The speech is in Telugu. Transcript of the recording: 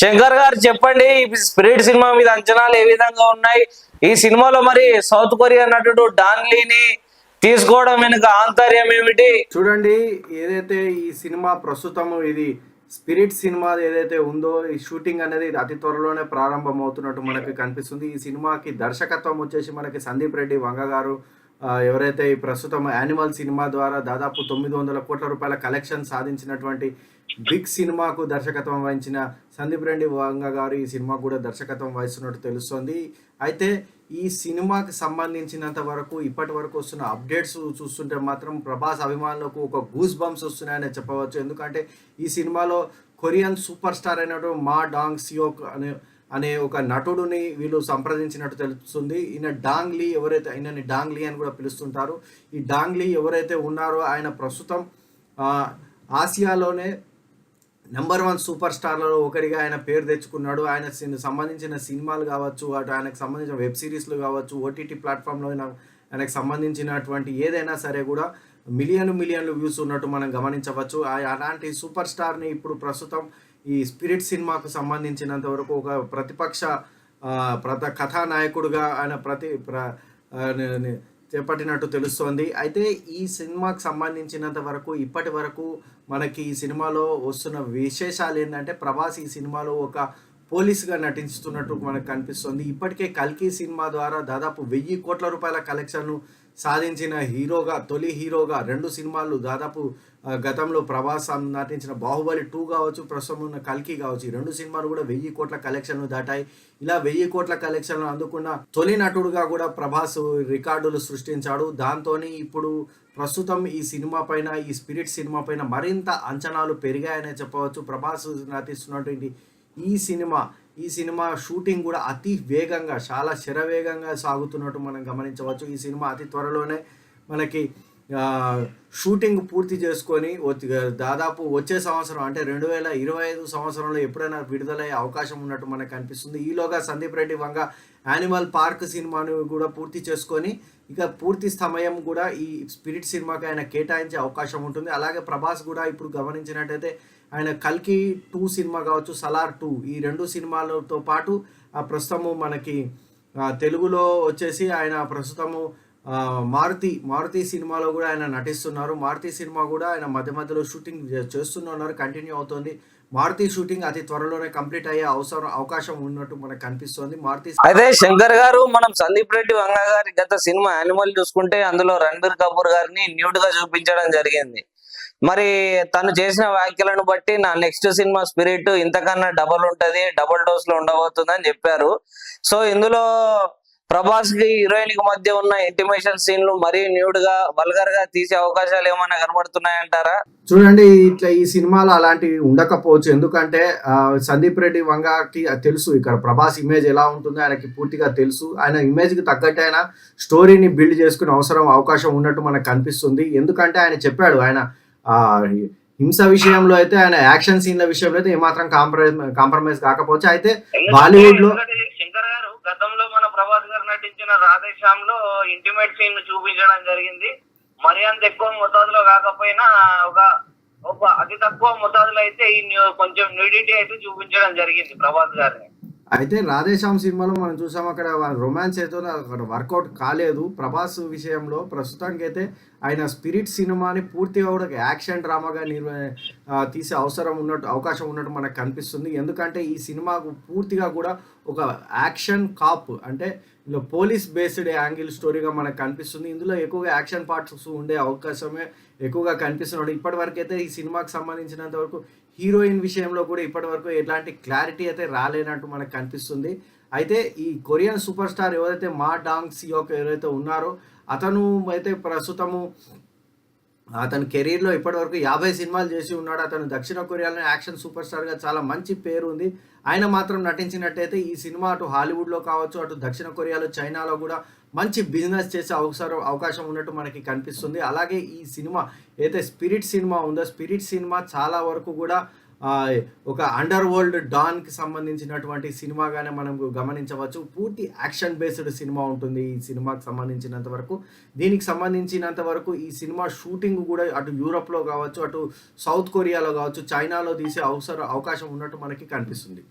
శంకర్ గారు చెప్పండి ఈ స్పిరిట్ సినిమా మీద అంచనాలు ఏ విధంగా ఉన్నాయి? ఈ సినిమాలో మరి సౌత్ కొరియా నటుడు డాన్ లీని తీసుకోవడం వెనుక ఆంతర్యం ఏమిటి? చూడండి ఏదైతే ఈ సినిమా ప్రస్తుతం ఇది స్పిరిట్ సినిమా ఏదైతే ఉందో ఈ షూటింగ్ అనేది అతి త్వరలోనే ప్రారంభం అవుతున్నట్టు మనకి కనిపిస్తుంది. ఈ సినిమాకి దర్శకత్వం వచ్చేసి మనకి సందీప్ రెడ్డి వంగ గారు. ఎవరైతే ఈ ప్రస్తుతం యానిమల్ సినిమా ద్వారా దాదాపు తొమ్మిది వందల కోట్ల రూపాయల కలెక్షన్ సాధించినటువంటి బిగ్ సినిమాకు దర్శకత్వం వహించిన సందీప్ రెడ్డి వంగ గారు ఈ సినిమా కూడా దర్శకత్వం వహిస్తున్నట్టు తెలుస్తుంది. అయితే ఈ సినిమాకి సంబంధించినంత వరకు ఇప్పటి వరకు వస్తున్న అప్డేట్స్ చూస్తుంటే మాత్రం ప్రభాస్ అభిమానులకు ఒక గూస్ బంప్స్ వస్తున్నాయని చెప్పవచ్చు. ఎందుకంటే ఈ సినిమాలో కొరియన్ సూపర్ స్టార్ అయినటువంటి మా డాంగ్ సియోక్ అనే అనే ఒక నటుడిని వీళ్ళు సంప్రదించినట్టు తెలుస్తుంది. ఈయన డాంగ్ లీ ఎవరైతే ఆయనని డాంగ్లీ అని కూడా పిలుస్తుంటారు. ఈ డాంగ్ లీ ఎవరైతే ఉన్నారో ఆయన ప్రస్తుతం ఆసియాలోనే నెంబర్ వన్ సూపర్ స్టార్లలో ఒకరిగా ఆయన పేరు తెచ్చుకున్నాడు. ఆయన సంబంధించిన సినిమాలు కావచ్చు అటు ఆయనకు సంబంధించిన వెబ్ సిరీస్లు కావచ్చు ఓటీటీ ప్లాట్ఫామ్లో ఆయనకు సంబంధించినటువంటి ఏదైనా సరే కూడా మిలియన్ మిలియన్లు వ్యూస్ ఉన్నట్టు మనం గమనించవచ్చు. అలాంటి సూపర్ స్టార్ని ఇప్పుడు ప్రస్తుతం ఈ స్పిరిట్ సినిమాకు సంబంధించినంత వరకు ఒక ప్రతిపక్ష ప్రత కథానాయకుడుగా ఆయన ప్రతి ప్ర చేపట్టినట్టు తెలుస్తోంది. అయితే ఈ సినిమాకి సంబంధించినంత వరకు ఇప్పటి వరకు మనకి ఈ సినిమాలో వస్తున్న విశేషాలు ఏంటంటే ప్రభాస్ ఈ సినిమాలో ఒక పోలీసుగా నటిస్తున్నట్టు మనకు కనిపిస్తుంది. ఇప్పటికే కల్కి సినిమా ద్వారా దాదాపు వెయ్యి కోట్ల రూపాయల కలెక్షన్ను సాధించిన హీరోగా తొలి హీరోగా రెండు సినిమాలు దాదాపు గతంలో ప్రభాస్ నటించిన బాహుబలి టూ కావచ్చు ప్రస్తుతం ఉన్న కల్కి కావచ్చు ఈ రెండు సినిమాలు కూడా వెయ్యి కోట్ల కలెక్షన్లు దాటాయి. ఇలా వెయ్యి కోట్ల కలెక్షన్లు అందుకున్న తొలి నటుడుగా కూడా ప్రభాస్ రికార్డులు సృష్టించాడు. దాంతో ఇప్పుడు ప్రస్తుతం ఈ సినిమా పైన ఈ స్పిరిట్ సినిమా పైన మరింత అంచనాలు పెరిగాయనే చెప్పవచ్చు. ప్రభాస్ నటిస్తున్నటువంటి ఈ సినిమా ఈ సినిమా షూటింగ్ కూడా అతి వేగంగా చాలా శరవేగంగా సాగుతున్నట్టు మనం గమనించవచ్చు. ఈ సినిమా అతి త్వరలోనే మనకి షూటింగ్ పూర్తి చేసుకొని దాదాపు వచ్చే సంవత్సరం అంటే రెండు వేల ఇరవై ఐదు సంవత్సరంలో ఎప్పుడైనా విడుదలయ్యే అవకాశం ఉన్నట్టు మనకు అనిపిస్తుంది. ఈలోగా సందీప్ రెడ్డి వంగ యానిమల్ పార్క్ సినిమాను కూడా పూర్తి చేసుకొని ఇక పూర్తి సమయం కూడా ఈ స్పిరిట్ సినిమాకి ఆయన కేటాయించే అవకాశం ఉంటుంది. అలాగే ప్రభాస్ కూడా ఇప్పుడు గమనించినట్టయితే ఆయన కల్కి టూ సినిమా కావచ్చు సలార్ టూ ఈ రెండు సినిమాలతో పాటు ఆ ప్రస్తుతము మనకి తెలుగులో వచ్చేసి ఆయన ప్రస్తుతము మారుతి మారుతి సినిమాలో కూడా ఆయన నటిస్తున్నారు. మారుతి సినిమా కూడా ఆయన మధ్య మధ్యలో షూటింగ్ చేస్తున్నారు కంటిన్యూ అవుతుంది. మారుతి షూటింగ్ అతి త్వరలోనే కంప్లీట్ అయ్యే అవసరం అవకాశం ఉన్నట్టు మనకు కనిపిస్తుంది. మారుతి అయితే శంకర్ గారు మనం సందీప్ రెడ్డి వంగ గారి గత సినిమా యానిమల్ చూసుకుంటే అందులో రణబీర్ కపూర్ గారిని న్యూడ్గా చూపించడం జరిగింది. మరి తను చేసిన వ్యాఖ్యలను బట్టి నా నెక్స్ట్ సినిమా స్పిరిట్ ఇంతకన్నా డబల్ ఉంటది డబుల్ డోస్లో ఉండబోతుంది అని చెప్పారు. సో ఇందులో ప్రభాస్కి హీరోయిన్కి మధ్య ఉన్న ఇంటిమేషన్ సీన్లు మరీ న్యూడ్గా వల్గర్గా తీసే అవకాశాలు ఏమైనా కనబడుతున్నాయంటారా? చూడండి ఇట్లా ఈ సినిమాలో అలాంటివి ఉండకపోవచ్చు. ఎందుకంటే ఆ, సందీప్ రెడ్డి వంగకి తెలుసు. ఇక్కడ ప్రభాస్ ఇమేజ్ ఎలా ఉంటుందో ఆయనకి పూర్తిగా తెలుసు. ఆయన ఇమేజ్కి తగ్గట్టు ఆయన స్టోరీని బిల్డ్ చేసుకునే అవసరం అవకాశం ఉన్నట్టు మనకు కనిపిస్తుంది. ఎందుకంటే ఆయన చెప్పాడు ఆయన హింస విషయంలో అయితే ఆయన యాక్షన్ సీన్ల విషయంలో అయితే ఏమాత్రం కాంప్రమైజ్ కాంప్రమైజ్ కాకపోవచ్చు. అయితే బాలీవుడ్లో శంకర్ గారు గతంలో మన ప్రభాస్ గారు నటించిన రాధేశ్యామ్లో ఇంటిమేట్ సీన్ చూపించడం జరిగింది. మరి అంత ఎక్కువ మోతాదులో కాకపోయినా ఒక ఒక అతి తక్కువ మోతాదులో అయితే ఈ కొంచెం న్యూడిటీ అయితే చూపించడం జరిగింది ప్రభాస్ గారిని. అయితే రాధేశ్యామ్ సినిమాలో మనం చూసాం అక్కడ రొమాన్స్ అయితే అక్కడ వర్కౌట్ కాలేదు. ప్రభాస్ విషయంలో ప్రస్తుతానికి అయితే ఆయన స్పిరిట్ సినిమాని పూర్తిగా కూడా యాక్షన్ డ్రామాగా నిర్వ తీసే అవసరం ఉన్నట్టు అవకాశం ఉన్నట్టు మనకు కనిపిస్తుంది. ఎందుకంటే ఈ సినిమాకు పూర్తిగా కూడా ఒక యాక్షన్ కాప్ అంటే ఇందులో పోలీస్ బేస్డ్ యాంగిల్ స్టోరీగా మనకు కనిపిస్తుంది. ఇందులో ఎక్కువగా యాక్షన్ పార్ట్స్ ఉండే అవకాశమే ఎక్కువగా కనిపిస్తున్నాడు. ఇప్పటివరకు అయితే ఈ సినిమాకి సంబంధించినంత వరకు హీరోయిన్ విషయంలో కూడా ఇప్పటివరకు ఎలాంటి క్లారిటీ అయితే రాలేనట్టు మనకు కనిపిస్తుంది. అయితే ఈ కొరియన్ సూపర్ స్టార్ ఎవరైతే మా డాంగ్ సియోక్ ఎవరైతే ఉన్నారో అతను అయితే ప్రస్తుతము అతని కెరీర్లో ఇప్పటివరకు యాభై సినిమాలు చేసి ఉన్నాడు. అతను దక్షిణ కొరియాలో యాక్షన్ సూపర్ స్టార్గా చాలా మంచి పేరు ఉంది ఆయన మాత్రం నటించినట్టయితే ఈ సినిమా అటు హాలీవుడ్లో కావచ్చు అటు దక్షిణ కొరియాలో చైనాలో కూడా మంచి బిజినెస్ చేసే అవసరం అవకాశం ఉన్నట్టు మనకి కనిపిస్తుంది. అలాగే ఈ సినిమా అయితే స్పిరిట్ సినిమా ఉందో స్పిరిట్ సినిమా చాలా వరకు కూడా ఒక అండర్ వరల్డ్ డాన్కి సంబంధించినటువంటి సినిమాగానే మనం గమనించవచ్చు. పూర్తి యాక్షన్ బేస్డ్ సినిమా ఉంటుంది ఈ సినిమాకి సంబంధించినంత వరకు. దీనికి సంబంధించినంత వరకు ఈ సినిమా షూటింగ్ కూడా అటు యూరోప్లో కావచ్చు అటు సౌత్ కొరియాలో కావచ్చు చైనాలో తీసే అవసరం అవకాశం ఉన్నట్టు మనకి కనిపిస్తుంది.